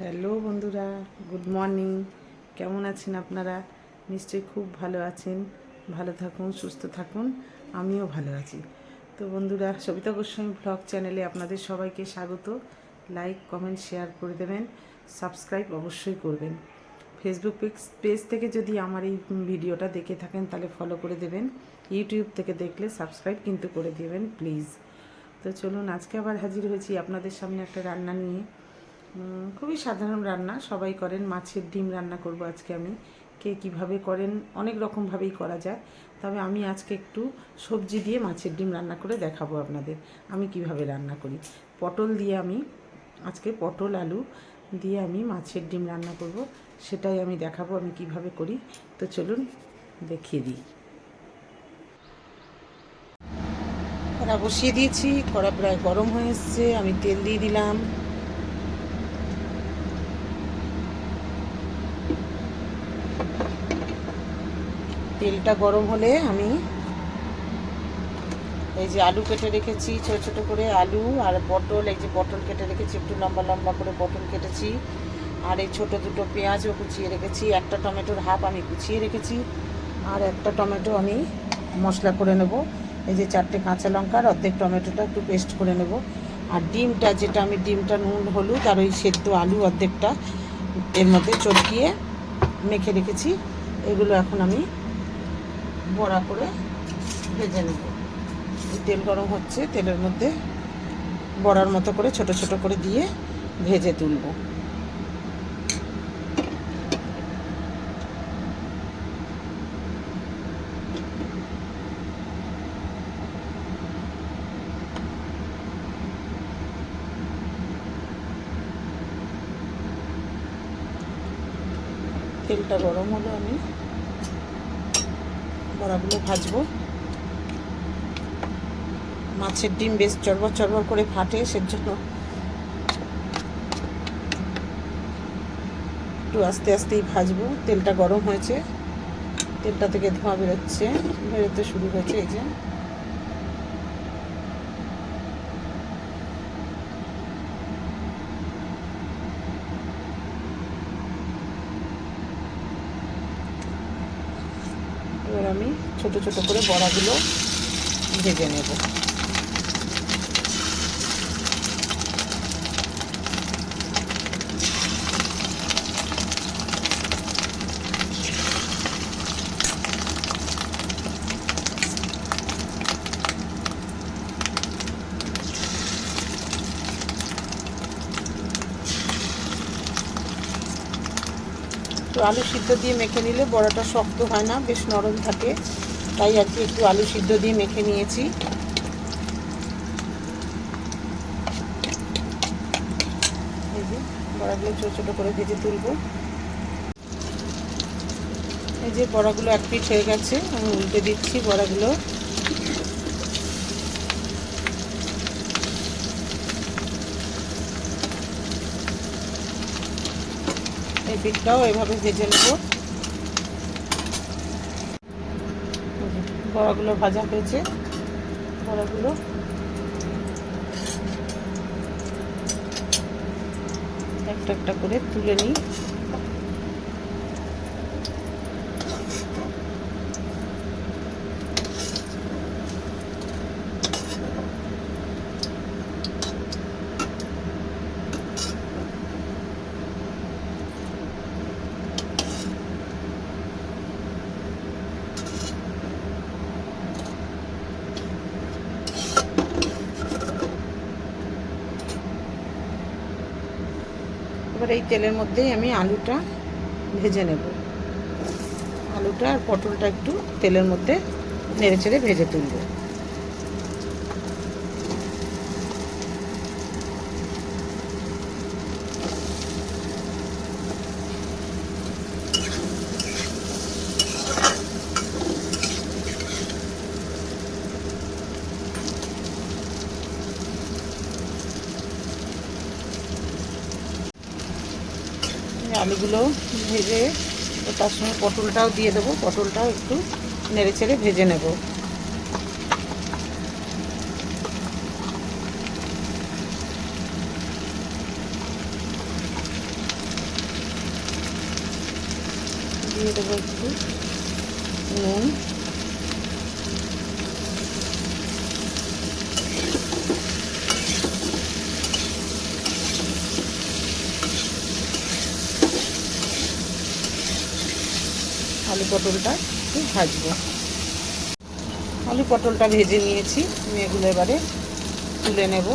Hello বন্ধুরা, good morning. কেমন আছেন আপনারা? নিশ্চয়ই খুব ভালো আছেন। ভালো থাকুন, সুস্থ থাকুন, আমিও ভালো আছি। তো বন্ধুরা, সবিতা গোস্বামী ব্লগ চ্যানেলে আপনাদের সবাইকে স্বাগত। লাইক, কমেন্ট, শেয়ার করে দেবেন। সাবস্ক্রাইব অবশ্যই করবেন। ফেসবুক পেজ থেকে যদি আমার এই ভিডিওটা দেখে থাকেন, তাহলে ফলো করে দেবেন। ইউটিউব থেকে দেখলে সাবস্ক্রাইব কিন্তু করে দেবেন, প্লিজ। তো চলুন, আজকে আবার হাজির হয়েছি আপনাদের সামনে একটা রান্না নিয়ে। খুবই সাধারণ রান্না। সবাই করেন, মাছের ডিম রান্না করব আজকে আমি। কে কীভাবে করেন, অনেক রকমভাবেই করা যায়। তবে আমি আজকে একটু সবজি দিয়ে মাছের ডিম রান্না করে দেখাবো আপনাদের, আমি কীভাবে রান্না করি। পটল দিয়ে আমি, আজকে পটল, আলু দিয়ে আমি মাছের ডিম রান্না করব। সেটাই আমি দেখাবো, আমি কীভাবে করি। তো চলুন, দেখিয়ে দিই। কড়া বসিয়ে দিয়েছি, কড়া প্রায় গরম হয়ে এসছে, আমি তেল দিয়ে দিলাম। তেলটা গরম হলে আমি এই যে আলু কেটে রেখেছি, ছোট ছোট করে আলু আর পটল, এই যে পটল কেটে রেখেছি, একটু লম্বা লম্বা করে পটল কেটেছি। আর এই ছোট দুটো পেঁয়াজও কুচিয়ে রেখেছি, একটা টমেটোর হাফ আমি কুচিয়ে রেখেছি, আর একটা টমেটো আমি মশলা করে নেব। এই যে চারটে কাঁচা লঙ্কার অর্ধেক টমেটোটা একটু পেস্ট করে নেব। আর ডিমটা, যেটা আমি ডিমটা, নুন, হলুদ আর ওই সেদ্ধ আলু অর্ধেকটা এর মধ্যে চটকিয়ে মেখে রেখেছি। এগুলো এখন আমি বড়া করে ভেজে নেব। তেল গরম হচ্ছে, তেলের মধ্যে বড়ার মতো করে ছোট ছোট করে দিয়ে ভেজে তুলব। তেলটা গরম হলো আমি বড়াগুলো ভাজবো। মাছের ডিম বেশ চড়বড় চড়বড় করে ফাটে, সেজন্য একটু আস্তে আস্তেই ভাজবো। তেলটা গরম হয়েছে। তেলটা থেকে ধোঁয়া বেরোচ্ছে, বেরোতে শুরু হয়েছে এই যে এবার আমি ছোট ছোট করে বড়াগুলো ভেজে নেব। তো আলু সিদ্ধ দিয়ে মেখে নিলে বড়াটা শক্ত হয় না, বেশ নরম থাকে। তাই আর কি একটু আলু সিদ্ধ দিয়ে মেখে নিয়েছি। বড়াগুলো ছোটো ছোটো করে ভেজে তুলবো। এই যে বড়াগুলো এক পিঠ হয়ে গেছে, আমি উল্টে দিচ্ছি বড়াগুলো। পিঠটাও এভাবে ভেজে নেব। বড়াগুলো ভাজা হয়েছে। বড়াগুলো একটা একটা করে তুলে নিই। এবার এই তেলের মধ্যেই আমি আলুটা ভেজে নেব। আলুটা আর পটলটা একটু তেলের মধ্যে নেড়ে চেড়ে ভেজে তুলব। আলুগুলো ভেজে তার সঙ্গে পটলটাও দিয়ে দেবো, পটলটাও একটু নেড়ে চেড়ে ভেজে নেব। দিয়ে দেবো একটু নুন। আলু পটলটা একটু ভাজবো। আলু পটলটা ভেজে নিয়েছি। আমি এগুলো এবারে তুলে নেব।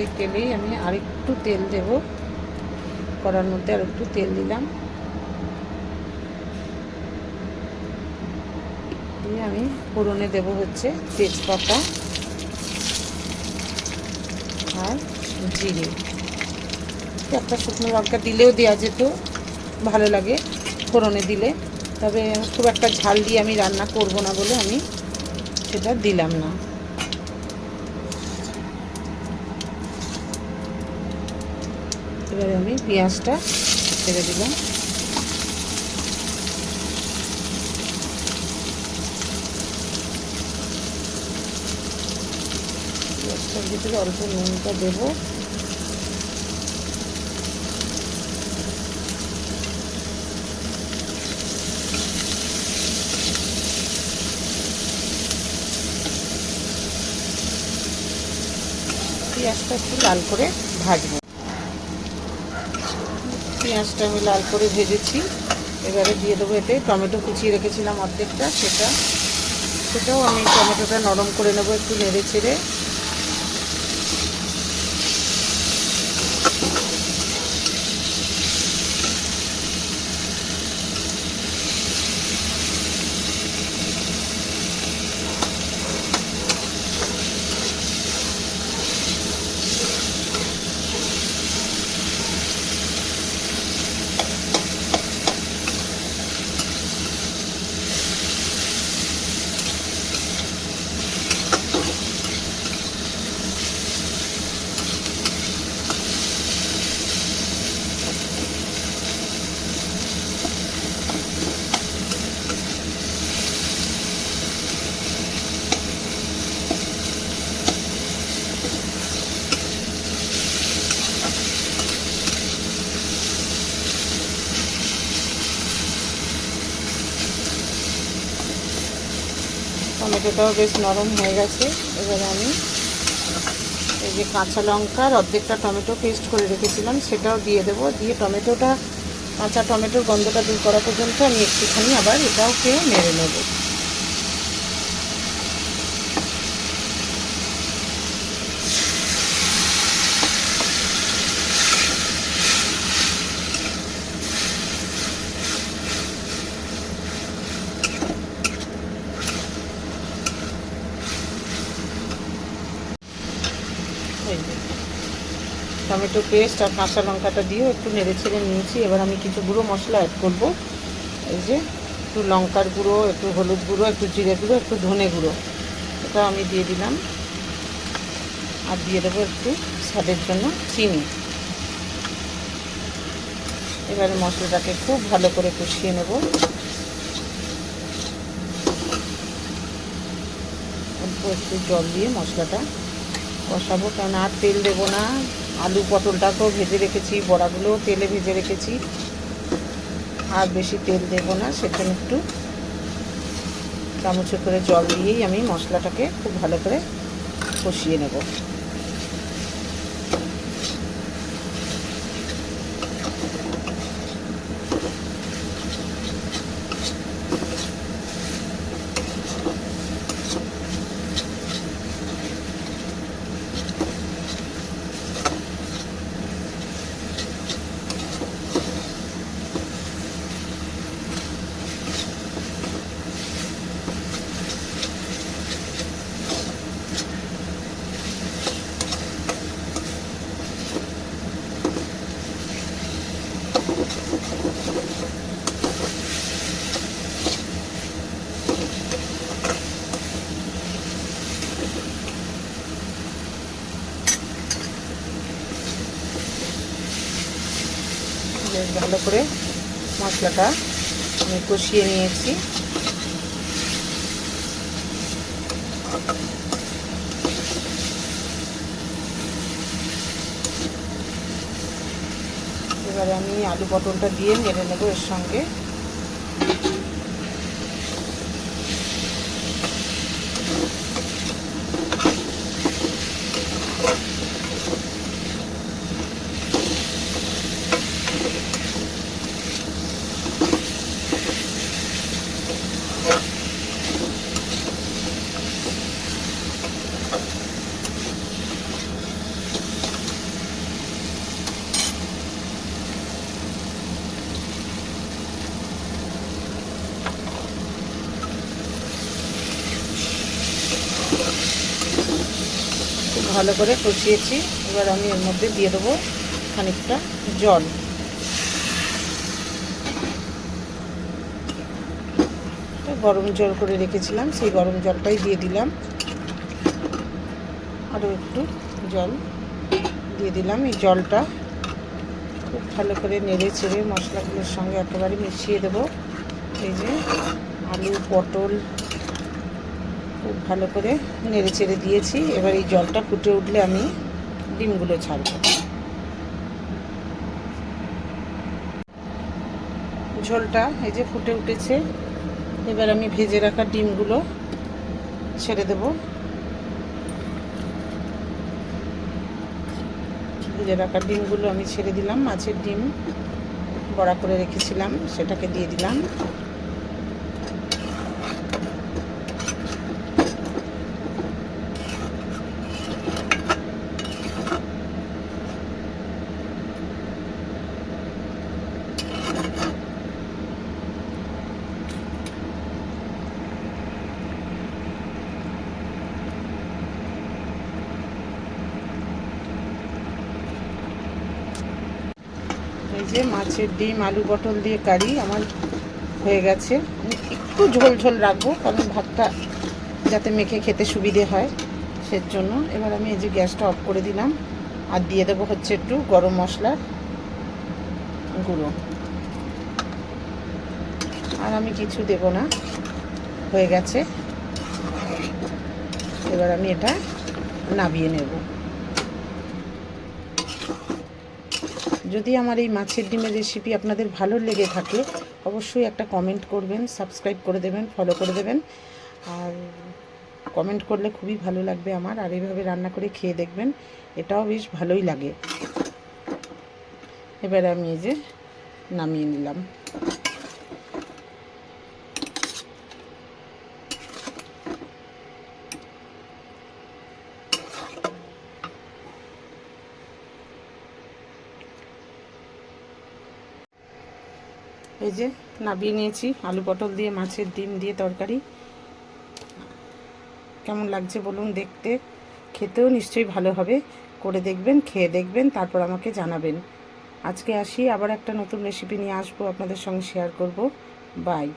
এই তেলেই আমি আরেকটু তেল দেব। কড়ার মধ্যে আর একটু তেল দিলাম। দিয়ে আমি ফোড়নে দেব হচ্ছে তেজপাতা আর জিরে। একটা শুকনো লঙ্কা দিলেও দেওয়া যেত, ভালো লাগে ফোড়নে দিলে। তবে খুব একটা ঝাল দিয়ে আমি রান্না করব না বলে আমি সেটা দিলাম না। এবারে আমি পেঁয়াজটা ছেড়ে দিলাম। পেঁয়াজটার ভিতরে অল্প নুনটা দেবো। পেঁয়াজটা একটু লাল করে ভাজবো। পেঁয়াজটা আমি লাল করে ভেজেছি। এবারে দিয়ে দেবো এতে টমেটো কুচিয়ে রেখেছিলাম অর্ধেকটা, সেটা। সেটাও আমি টমেটোটা নরম করে নেব একটু নেড়ে ছেড়ে টমেটোটাও বেশ নরম হয়ে গেছে। এবারে আমি এই যে কাঁচা লঙ্কার অর্ধেকটা টমেটো পেস্ট করে রেখেছিলাম, সেটাও দিয়ে দেব। দিয়ে টমেটোটা, কাঁচা টমেটোর গন্ধটা দূর করা পর্যন্ত আমি একটুখানি আবার এটাও খেয়ে নেড়ে নেব এই যে টমেটো পেস্ট আর কাঁচা লঙ্কাটা দিয়েও একটু নেড়ে ছেড়ে নিয়েছি। এবার আমি কিছু গুঁড়ো মশলা অ্যাড করব। এই যে একটু লঙ্কার গুঁড়ো, একটু হলুদ গুঁড়ো, একটু জিরে গুঁড়ো, একটু ধনে গুঁড়ো। এটা আমি দিয়ে দিলাম। আর দিয়ে দেবো একটু স্বাদের জন্য চিনি। এবারে মশলাটাকে খুব ভালো করে কষিয়ে নেব। একটু জল দিয়ে মশলাটা কষাবো, কারণ আর তেল দেবো না। আলু পটলটাকেও ভেজে রেখেছি, বড়াগুলোও তেলে ভেজে রেখেছি। আর বেশি তেল দেবো না, সেখানে একটু চামচে করে জল দিয়েই আমি মশলাটাকে খুব ভালো করে কষিয়ে নেব বেশ ভালো করে মশলাটা আমি কষিয়ে নিয়েছি। এবারে আমি আলু পটলটা দিয়ে নেড়ে নেব এর সঙ্গে। খুব ভালো করে কষিয়েছি। এবার আমি এর মধ্যে দিয়ে দেবো খানিকটা জল। গরম জল করে রেখেছিলাম, সেই গরম জলটাই দিয়ে দিলাম। আরও একটু জল দিয়ে দিলাম। এই জলটা খুব ভালো করে নেড়ে চেড়ে মশলাগুলোর সঙ্গে একেবারে মিশিয়ে দেবো। এই যে আলু, পটল ভালো করে নেড়ে চেড়ে দিয়েছি। এবার এই জলটা ফুটে উঠলে আমি ডিমগুলো ছাড়ব। ঝোলটা এই যে ফুটে উঠেছে, এবার আমি ভেজে রাখা ডিমগুলো ছেড়ে দেব। ভেজে রাখা ডিমগুলো আমি ছেড়ে দিলাম, মাছের ডিম বড়া করে রেখেছিলাম, সেটাকে দিয়ে দিলাম। এই যে মাছের ডিম, আলু পটল দিয়ে কারি আমার হয়ে গেছে। একটু ঝোল ঝোল রাখব, কারণ ভাতটা যাতে মেখে খেতে সুবিধে হয় সের জন্য এবার আমি এই যে গ্যাসটা অফ করে দিলাম, আর দিয়ে দেবো হচ্ছে একটু গরম মশলার গুঁড়ো। আর আমি কিছু দেব না, হয়ে গেছে। এবার আমি এটা নাবিয়ে নেব। যদি আমার এই মাছের ডিমের রেসিপি আপনাদের ভালো লেগে থাকে, অবশ্যই একটা কমেন্ট করবেন সাবস্ক্রাইব করে দেবেন ফলো করে দেবেন। আর কমেন্ট করলে খুবই ভালো লাগবে আমার, আর এইভাবে রান্না করে খেয়ে দেখবেন, এটাও বেশ ভালোই লাগে। এবারে আমি এই যে নামিয়ে নিলাম। এই যে নাবিয়ে নিয়েছি, আলু পটল দিয়ে, মাছের ডিম দিয়ে তরকারি। কেমন লাগছে বলুন দেখতে। খেতেও নিশ্চয়ই ভালো হবে। করে দেখবেন, খেয়ে দেখবেন, তারপর আমাকে জানাবেন। আজকে আসি, আবার একটা নতুন রেসিপি নিয়ে আসব, আপনাদের সঙ্গে শেয়ার করব। বাই